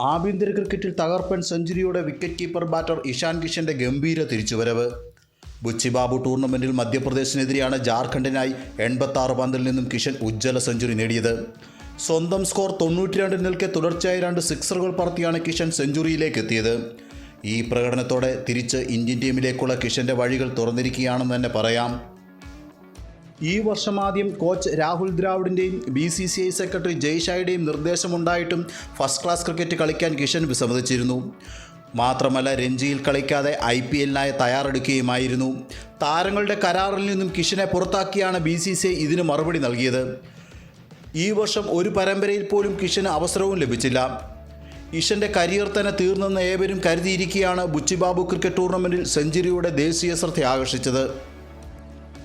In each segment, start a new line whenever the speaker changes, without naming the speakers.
ആഭ്യന്തര ക്രിക്കറ്റിൽ തകർപ്പൻ സെഞ്ചുറിയോടെ വിക്കറ്റ് കീപ്പർ ബാറ്റർ ഇഷാൻ കിഷന്റെ ഗംഭീര തിരിച്ചുവരവ്. ബുച്ചിബാബു ടൂർണമെന്റിൽ മധ്യപ്രദേശിനെതിരെയാണ് ജാർഖണ്ഡിനായി എൺപത്തി ആറ് പന്തിൽ നിന്നും കിഷൻ ഉജ്ജ്വല സെഞ്ചുറി നേടിയത്. സ്വന്തം സ്കോർ തൊണ്ണൂറ്റിരണ്ടിൽ നിൽക്കെ തുടർച്ചയായി രണ്ട് സിക്സറുകൾ പറത്തിയാണ് കിഷൻ സെഞ്ചുറിയിലേക്ക് എത്തിയത്. ഈ പ്രകടനത്തോടെ തിരിച്ച് ഇന്ത്യൻ ടീമിലേക്കുള്ള കിഷന്റെ വഴികൾ തുറന്നിരിക്കുകയാണെന്ന് തന്നെ പറയാം. ഈ വർഷമാദ്യം coach Rahul ദ്രാവിഡിന്റെയും B C C I secretary ജയ്ഷായുടെയും നിർദ്ദേശമുണ്ടായിട്ടും ഫസ്റ്റ് ക്ലാസ് ക്രിക്കറ്റ് കളിക്കാൻ കിഷൻ വിസമ്മതിച്ചിരുന്നു. മാത്രമല്ല രഞ്ജിയിൽ കളിക്കാതെ ഐ പി എല്ലിനായി തയ്യാറെടുക്കുകയുമായിരുന്നു. താരങ്ങളുടെ കരാറിൽ നിന്നും കിഷനെ പുറത്താക്കിയാണ് ബി സി സി ഐ ഇതിന് മറുപടി നൽകിയത്. ഈ വർഷം ഒരു പരമ്പരയിൽ പോലും കിഷന് അവസരവും ലഭിച്ചില്ല. ഇഷന്റെ കരിയർ തന്നെ തീർന്നെന്ന് ഏവരും കരുതിയിരിക്കുകയാണ് ബുച്ചിബാബു ക്രിക്കറ്റ് ടൂർണമെന്റിൽ സെഞ്ചുറിയുടെ ദേശീയ ശ്രദ്ധ ആകർഷിച്ചത്.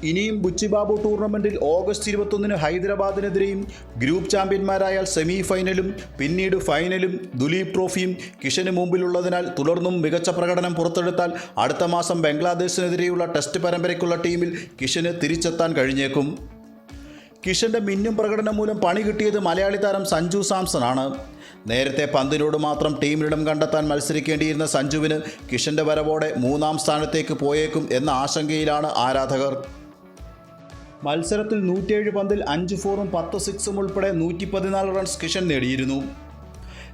ഇനിയും ബുച്ചിബാബു ടൂർണമെന്റിൽ ഓഗസ്റ്റ് ഇരുപത്തൊന്നിന് ഹൈദരാബാദിനെതിരെയും ഗ്രൂപ്പ് ചാമ്പ്യന്മാരായാൽ സെമി ഫൈനലും പിന്നീട് ഫൈനലും ദുലീപ് ട്രോഫിയും കിഷന് മുമ്പിലുള്ളതിനാൽ തുടർന്നും മികച്ച പ്രകടനം പുറത്തെടുത്താൽ അടുത്ത മാസം ബംഗ്ലാദേശിനെതിരെയുള്ള ടെസ്റ്റ് പരമ്പരയ്ക്കുള്ള ടീമിൽ കിഷന് തിരിച്ചെത്താൻ കഴിഞ്ഞേക്കും. കിഷന്റെ മിന്നും പ്രകടനം മൂലം പണി കിട്ടിയത് മലയാളി താരം സഞ്ജു സാംസൺ ആണ് നേരത്തെ പന്തിനോട് മാത്രം ടീമിലിടം കണ്ടെത്താൻ മത്സരിക്കേണ്ടിയിരുന്ന സഞ്ജുവിന് കിഷന്റെ വരവോടെ മൂന്നാം സ്ഥാനത്തേക്ക് പോയേക്കും എന്ന ആശങ്കയിലാണ് ആരാധകർ. മത്സരത്തിൽ നൂറ്റിയേഴ് പന്തിൽ അഞ്ച് ഫോറും പത്ത് സിക്സും ഉൾപ്പെടെ നൂറ്റി പതിനാല് റൺസ് കിഷൻ നേടിയിരുന്നു.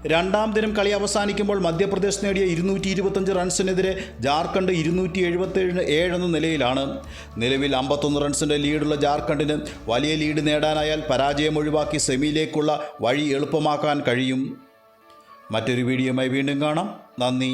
രണ്ടാം ദിനം കളി അവസാനിക്കുമ്പോൾ മധ്യപ്രദേശ് നേടിയ ഇരുന്നൂറ്റി ഇരുപത്തഞ്ച് റൺസിനെതിരെ ജാർഖണ്ഡ് ഇരുന്നൂറ്റി എഴുപത്തേഴിന് ഏഴെന്ന നിലയിലാണ്. നിലവിൽ അമ്പത്തൊന്ന് റൺസിന്റെ ലീഡുള്ള ജാർഖണ്ഡിന് വലിയ ലീഡ് നേടാനായാൽ പരാജയം ഒഴിവാക്കി സെമിയിലേക്കുള്ള വഴി എളുപ്പമാക്കാൻ കഴിയും. മറ്റൊരു വീഡിയോയുമായി വീണ്ടും കാണാം. നന്ദി.